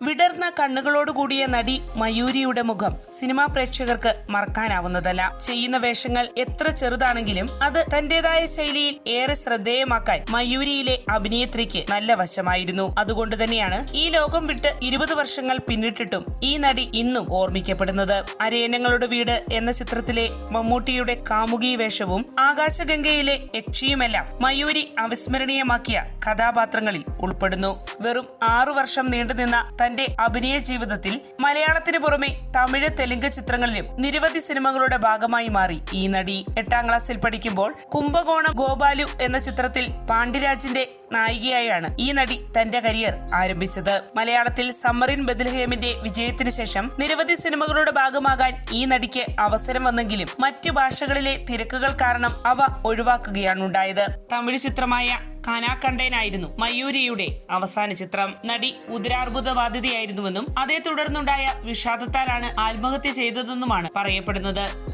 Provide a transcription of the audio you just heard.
വിടർന്ന കണ്ണുകളോടുകൂടിയ നടി മയൂരിയുടെ മുഖം സിനിമാ പ്രേക്ഷകർക്ക് മറക്കാനാവുന്നതല്ല. ചെയ്യുന്ന വേഷങ്ങൾ എത്ര ചെറുതാണെങ്കിലും അത് തന്റേതായ ശൈലിയിൽ ഏറെ ശ്രദ്ധേയമാക്കാൻ മയൂരിയിലെ അഭിനേത്രിക്ക് നല്ല വശമായിരുന്നു. അതുകൊണ്ട് തന്നെയാണ് ഈ ലോകം വിട്ട് ഇരുപത് വർഷങ്ങൾ പിന്നിട്ടിട്ടും ഈ നടി ഇന്നും ഓർമ്മിക്കപ്പെടുന്നത്. അരയന്നങ്ങളുടെ വീട് എന്ന ചിത്രത്തിലെ മമ്മൂട്ടിയുടെ കാമുകി വേഷവും ആകാശഗംഗയിലെ യക്ഷിയുമെല്ലാം മയൂരി അവിസ്മരണീയമാക്കിയ കഥാപാത്രങ്ങളിൽ ഉൾപ്പെടുന്നു. വെറും ആറു വർഷം നീണ്ടുനിന്ന തന്റെ അഭിനയ ജീവിതത്തിൽ മലയാളത്തിന് പുറമെ തമിഴ് തെലുങ്ക് ചിത്രങ്ങളിലും നിരവധി സിനിമകളുടെ ഭാഗമായി മാറി. ഈ നടി എട്ടാം ക്ലാസ്സിൽ പഠിക്കുമ്പോൾ കുംഭകോണം ഗോപാലു എന്ന ചിത്രത്തിൽ പാണ്ഡ്യരാജിന്റെ നായികയായാണ് ഈ നടി തന്റെ കരിയർ ആരംഭിച്ചത്. മലയാളത്തിൽ സമ്മറിൻ ബദൽഹേമിന്റെ വിജയത്തിനു ശേഷം നിരവധി സിനിമകളുടെ ഭാഗമാകാൻ ഈ നടിക്ക് അവസരം വന്നെങ്കിലും മറ്റു ഭാഷകളിലെ തിരക്കുകൾ കാരണം അവ ഒഴിവാക്കുകയാണ് ഉണ്ടായത് തമിഴ് ചിത്രമായ കാനാക്കണ്ടേനായിരുന്നു മയൂരിയുടെ അവസാന ചിത്രം. നടി ഉദരാർബുദ ബാധിതയായിരുന്നുവെന്നും അതേ തുടർന്നുണ്ടായ വിഷാദത്താലാണ് ആത്മഹത്യ ചെയ്തതെന്നുമാണ് പറയപ്പെടുന്നത്.